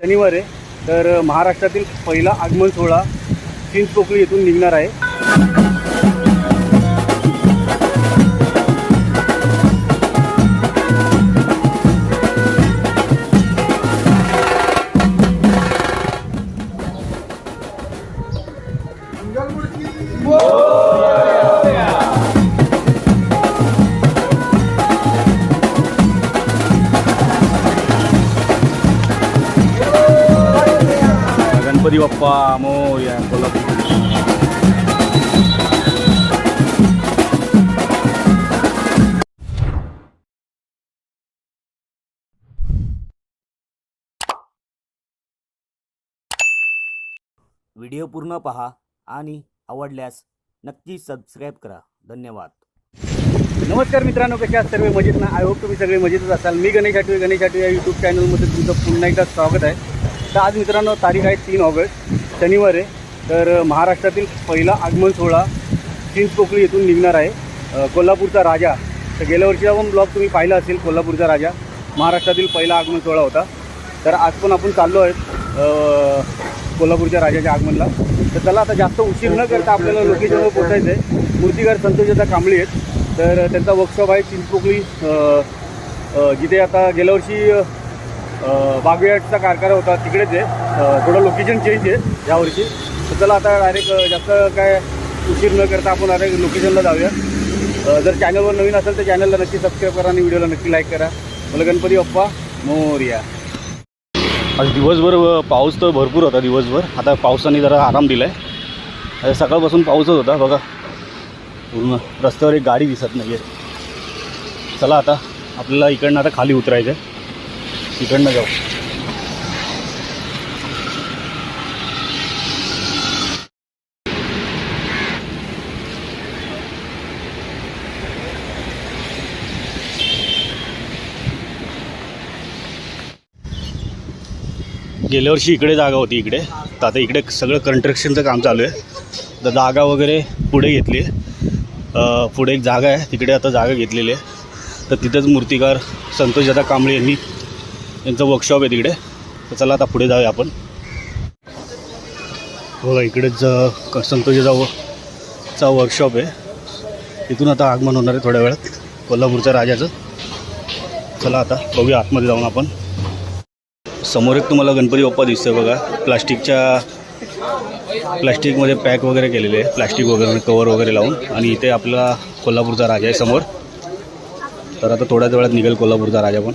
शनिवार आहे. तर महाराष्ट्रातील पहिला आगमन सोहळा चिंचपोकळी येथून निघणार आहे. गणपती बाप्पा मोर्या कोल्हापूर व्हिडिओ पूर्ण पहा आणि आवडल्यास नक्की सबस्क्राईब करा. धन्यवाद. नमस्कार मित्रांनो कशा आहात सर्व? मजेत ना? आय होप तुम्ही सगळे मजेतच असाल. मी गणेश आठवे गणेश आठवे या यूट्यूब चॅनलमध्ये तुमचं पुन्हा एकदा स्वागत आहे. तर आज मित्रांनो तारीख आहे तीन ऑगस्ट शनिवार आहे. तर महाराष्ट्रातील पहिला आगमन सोहळा चिंचपोकळी येथून निघणार आहे. कोल्हापूरचा राजा. तर गेल्या वर्षीचा पण ब्लॉग तुम्ही पाहिला असेल कोल्हापूरचा राजा. महाराष्ट्रातील पहिला आगमन सोहळा होता. तर आज पण आपण चाललो आहेत कोल्हापूरच्या राजाच्या आगमनला. तर चला आता जास्त उशीर न करता आपल्याला लोकेशनवर पोचायचं आहे मूर्तिकार संतोषदा कांबळी आहेत. तर त्यांचा वर्कशॉप आहे चिंचपोकळी जिथे आता गेल्या वर्षी अ, कारखाना होता तिकडेच आहे थोडं लोकेशन चेंज आहे यावर्षी. तर चला आता डायरेक्ट जास्त काय उशीर न करता आपण डायरेक्ट लोकेशनला जाऊया. जर चॅनलवर नवीन असेल तर चॅनलला नक्की सबस्क्राईब करा आणि व्हिडिओला नक्की लाईक करा. मला गणपती बाप्पा मोर्या. आज दिवसभर पाऊस तर भरपूर होता दिवसभर. आता पावसाने जरा आराम दिला आहे सकाळपासून पाऊसच होता बघा. पूर्ण रस्त्यावर एक गाडी दिसत नाही आहे चला आता आपल्याला इकडनं आता खाली उतरायचं आहे इकडनं जाऊ. गेल्या वर्षी इकडे जागा होती इकडे. तर आता इकडे सगळं कन्स्ट्रक्शनचं काम चालू आहे. तर जागा वगैरे पुढे घेतली आहे. पुढे एक जागा आहे. तिकडे आता जागा घेतलेली आहे. तर तिथंच मूर्तिकार संतोष दादा कांबळे यांनी यांचं वर्कशॉप आहे तिकडे. तर चला आता पुढे जाऊया आपण. बघा इकडेच संतोषीचा क- संतोष चा वर्कशॉप आहे. इथून आता आगमन होणार आहे थोड्या वेळात कोल्हापूरच्या राजाचं. चला आता बघूया आतमध्ये जाऊन आपण. समोर एक तुम्हाला गणपती बाप्पा दिसतोय बघा. प्लास्टिकच्या प्लास्टिकमध्ये पॅक वगैरे केलेले आहे. प्लास्टिक वगैरे कवर वगैरे लावून. आणि इथे आपला कोल्हापूरचा राजा आहे समोर. तर आता थोड्याच वेळात निघेल कोल्हापूरचा राजा पण.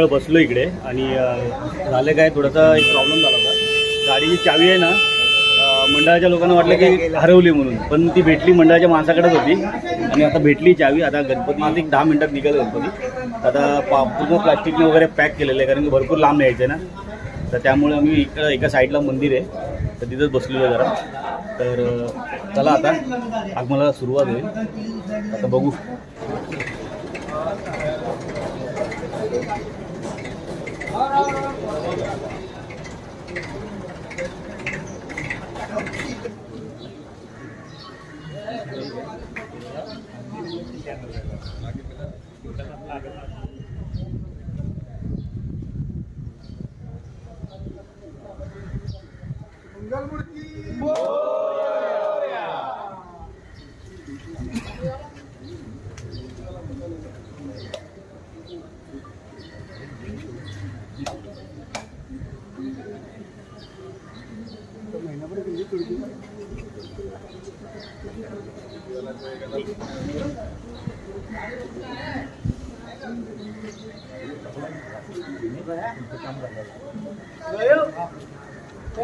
वेळ बसलो इकडे आणि झालं काय थोडासा एक प्रॉब्लेम झाला होता. गाडीची चावी आहे ना मंडळाच्या लोकांना वाटलं की हरवली म्हणून पण ती भेटली मंडळाच्या माणसाकडेच होती. आणि आता भेटली चावी आता गणपती एक दहा मिनटात निघाल गणपती. आता पा पूर्ण प्लास्टिकने वगैरे पॅक केलेलं आहे कारण की भरपूर लांब यायचं आहे ना. तर त्यामुळे आम्ही इकडं एका साईडला मंदिर आहे. तर तिथंच बसलेलो आहे जरा. तर चला आता आगमनाला सुरुवात होईल. आता बघू. Come on.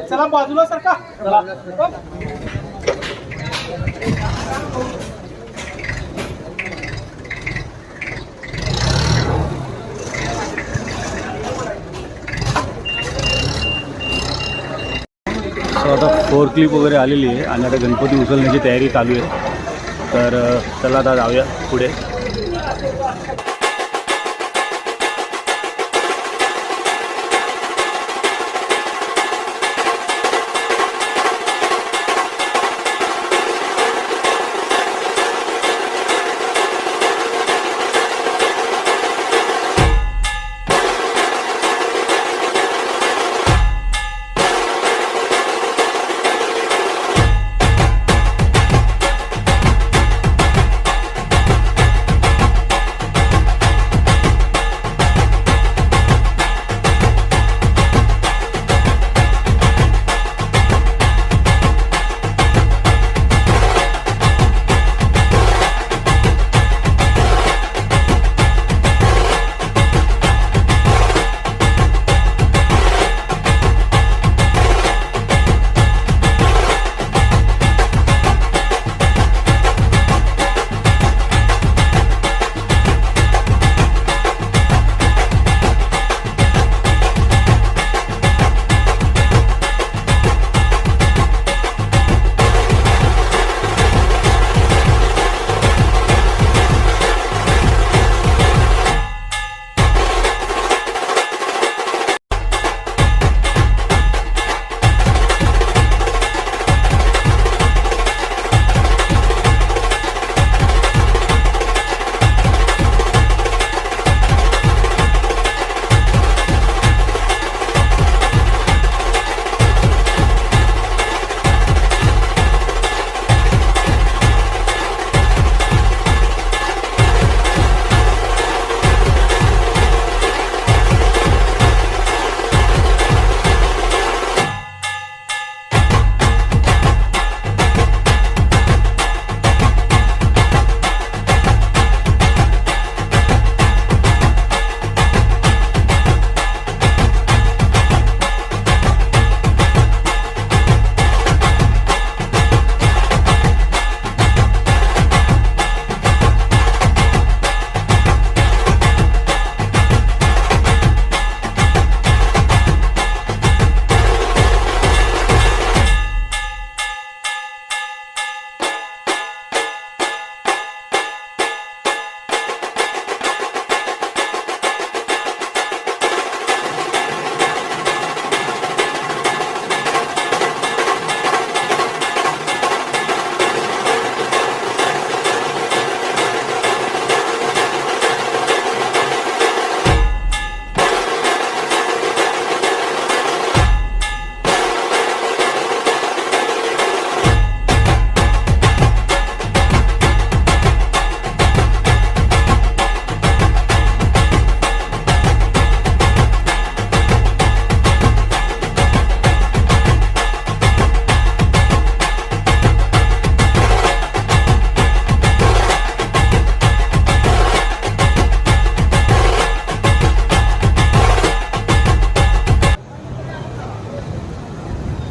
चला बाजूला सरका सो आता फोर क्लिप वगैरे आलेली आहे आणि आता गणपती उचलण्याची तयारी चालू आहे. तर चला आता जाऊया पुढे.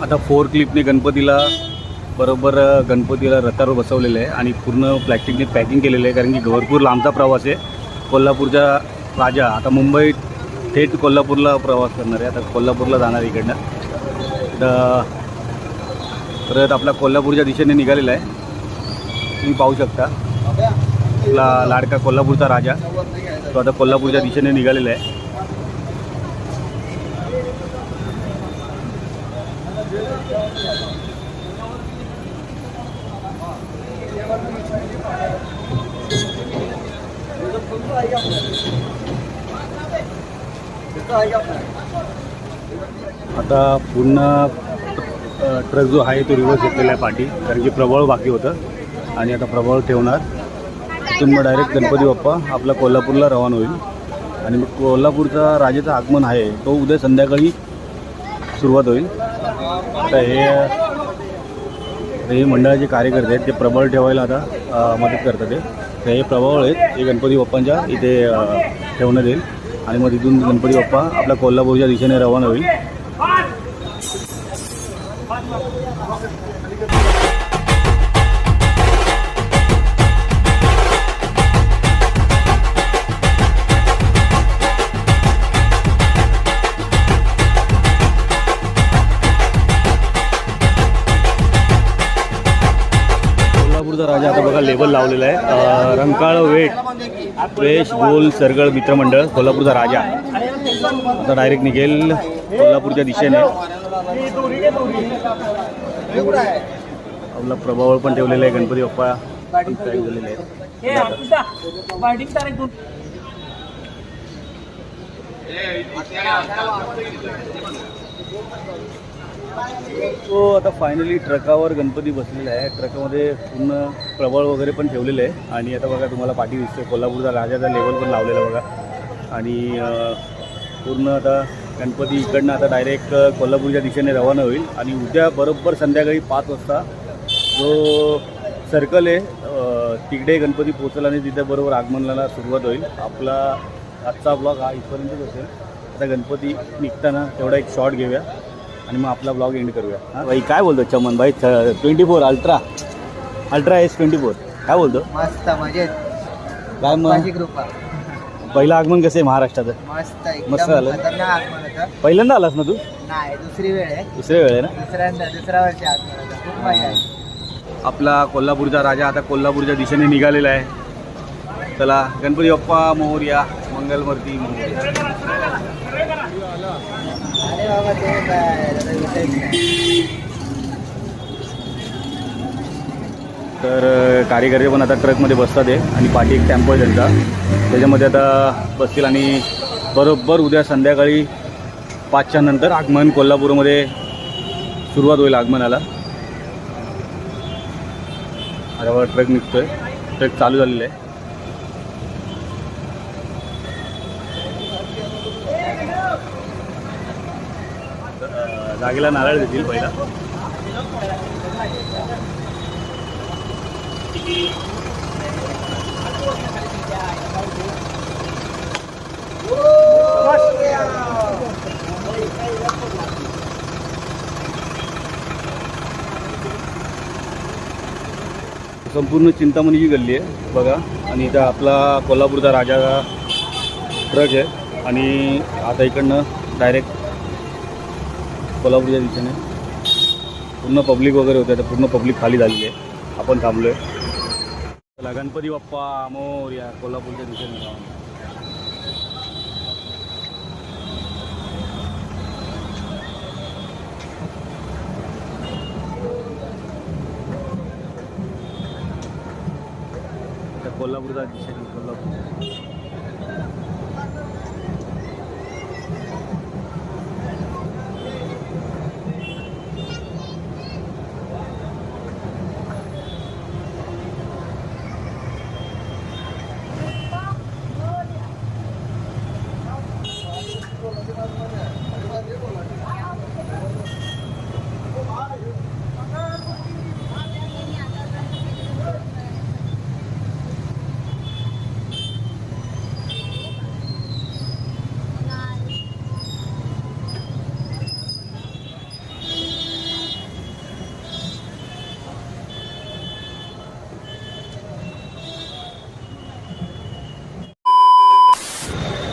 आता फोर क्लिपने गणपतीला बरोबर गणपतीला रथावर बसवलेलं आहे आणि पूर्ण प्लॅस्टिकने पॅकिंग केलेलं आहे कारण की भरपूर लांबचा प्रवास आहे. कोल्हापूरचा राजा आता मुंबई थेट कोल्हापूरला प्रवास करणार आहे. आता कोल्हापूरला जाणार इकडनं. तर परत आपला कोल्हापूरच्या दिशेने निघालेला आहे. तुम्ही पाहू शकता. आपला लाडका कोल्हापूरचा राजा. तो आता कोल्हापूरच्या दिशेने निघालेला आहे. आता पूर्ण ट्रक जो आहे तो रिव्हर्स घेतलेला आहे पाठी कारण की प्रबळ बाकी होतं. आणि आता प्रबळ ठेवणार. तिथून मग डायरेक्ट गणपती बाप्पा आपला कोल्हापूरला रवाना होईल. आणि मग कोल्हापूरचा राजेचा आगमन आहे तो उद्या संध्याकाळी सुरुवात होईल. आता हे हे मंडळाचे कार्यकर्ते आहेत ते प्रबळ ठेवायला आता मदत करतात ते. तर हे प्रबळ आहेत हे गणपती बाप्पांच्या इथे ठेवण्यात येईल. आणि मग तिथून गणपती बाप्पा आपल्या कोल्हापूरच्या दिशेने रवाना होईल. बघा लेबल लावलेला आहे. रंकाळ वेट वेश गोल सरगळ मित्रमंडळ कोल्हापूरचा राजा. आता डायरेक्ट निघेल कोल्हापूरच्या दिशेने. आपला प्रभावळ पण ठेवलेला आहे गणपती बाप्पा झालेले आहेत. तो आता फायनली ट्रकावर गणपती बसलेला आहे. ट्रकामध्ये पूर्ण प्रबळ वगैरे पण ठेवलेलं आहे. आणि आता बघा तुम्हाला पाठी दिसते कोल्हापूरचा राजाचा लेवल पण लावलेला बघा. आणि पूर्ण आता गणपती इकडनं आता डायरेक्ट कोल्हापूरच्या दिशेने रवाना होईल. आणि उद्या बरोबर संध्याकाळी पाच वाजता जो सर्कल आहे तिकडे गणपती पोचेल आणि तिथे बरोबर आगमनाला सुरुवात होईल. आपला आजचा ब्लॉग हा इथपर्यंतच असेल. आता गणपती निघताना तेवढा एक शॉट घेऊया. आणि मग आपला ब्लॉग एंड करूया. हां? भाई काय बोलतो चमन भाई? Twenty four ultra ultra S twenty four काय बोलतो? मस्त मजेत. काय मग? माझी कृपा. पहिलं आगमन कसं आहे महाराष्ट्राचं? मस्त मस्त एकदम झालं. खतरनाक आगमन होतं. पहिल्यांदा आलास ना तू? नाही दुसरी वेळ आहे. दुसऱ्या वेळ आहे ना? दुसऱ्यांदा दुसऱ्या वर्षी आगमन होतं. खूप मजा आहे आपला कोल्हापूरचा राजा आता कोल्हापूरच्या दिशेने निघालेला आहे. चला गणपती बाप्पा मोहर्या मंगलमूर्ती मोर्या तर कार्यकर्ते पण आता ट्रकमध्ये बसतात आहे आणि पाठी एक टॅम्पो आहे त्यांचा. त्याच्यामध्ये आता बसतील आणि बरोबर उद्या संध्याकाळी पाचच्या नंतर आगमन कोल्हापूरमध्ये सुरुवात होईल आगमनाला. आता बघा ट्रक निघतोय. ट्रक चालू झालेलं आहे. जागेला नारळ देतील पहिला. संपूर्ण चिंतामणीची गल्ली आहे बघा. आणि इथं आपला कोल्हापूरचा राजा ट्रक आहे. आणि आता इकडनं डायरेक्ट कोल्हापूरच्या दिशेने. पूर्ण पब्लिक वगैरे होते आता पूर्ण पब्लिक खाली झालेली आहे. आपण थांबलो आहे चला गणपती बाप्पा मोर या कोल्हापूरच्या दिशेने जाऊन. त्या कोल्हापूरच्या दिशेने कोल्हापूर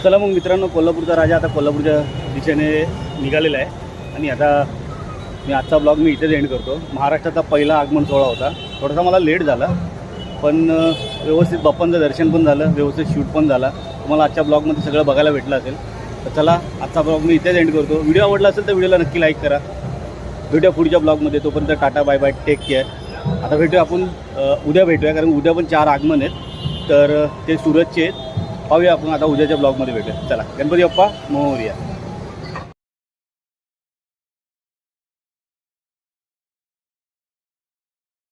चला मग मित्रांनो कोल्हापूरचा राजा आता कोल्हापूरच्या दिशेने निघालेला आहे. आणि आता मी आजचा ब्लॉग मी इथेच एंड करतो. महाराष्ट्राचा पहिला आगमन सोहळा होता. थोडासा मला लेट झाला पण व्यवस्थित बाप्पांचं दर्शन पण झालं व्यवस्थित शूट पण झाला. तुम्हाला आजच्या ब्लॉगमध्ये सगळं बघायला भेटलं असेल. तर चला आजचा ब्लॉग मी इथेच एंड करतो. व्हिडिओ आवडला असेल तर व्हिडिओला नक्की लाईक करा. भेटूया पुढच्या ब्लॉगमध्ये तोपर्यंत tata bye bye take care आता भेटूया आपण उद्या भेटूया कारण उद्या पण चार आगमन आहेत. तर ते सुरतचे आहेत. पाहूया आपण आता उद्याच्या ब्लॉगमध्ये भेटूया. चला गणपती बाप्पा मोर्या.